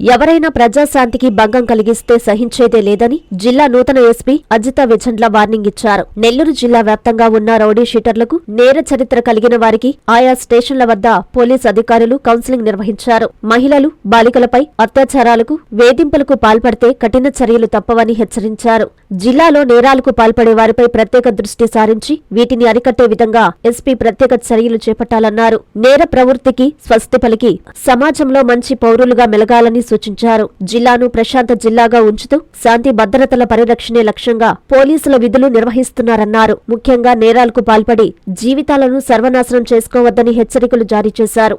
ఎవరైనా ప్రజాశాంతికి భంగం కలిగిస్తే సహించేదే లేదని జిల్లా నూతన ఎస్పీ అజిత విజండ్ల వార్నింగ్ ఇచ్చారు. నెల్లూరు జిల్లా వ్యాప్తంగా ఉన్న రౌడీ షీటర్లకు నేర చరిత్ర కలిగిన వారికి ఆయా స్టేషన్ల వద్ద పోలీస్ అధికారులు కౌన్సిలింగ్ నిర్వహించారు. మహిళలు బాలికలపై అత్యాచారాలకు వేధింపులకు పాల్పడితే కఠిన చర్యలు తప్పవని హెచ్చరించారు. జిల్లాలో నేరాలకు పాల్పడే వారిపై ప్రత్యేక దృష్టి సారించి వీటిని అరికట్టే విధంగా ఎస్పీ ప్రత్యేక చర్యలు చేపట్టాలన్నారు. నేర ప్రవృత్తికి స్వస్తి పలికి సమాజంలో మంచి పౌరులుగా మెలగాలని సూచించారు. జిల్లాను ప్రశాంత జిల్లాగా ఉంచుతూ శాంతి భద్రతల పరిరక్షణే లక్ష్యంగా పోలీసుల విధులు నిర్వహిస్తున్నారన్నారు. ముఖ్యంగా నేరాలకు పాల్పడి జీవితాలను సర్వనాశనం చేసుకోవద్దని హెచ్చరికలు జారీ చేశారు.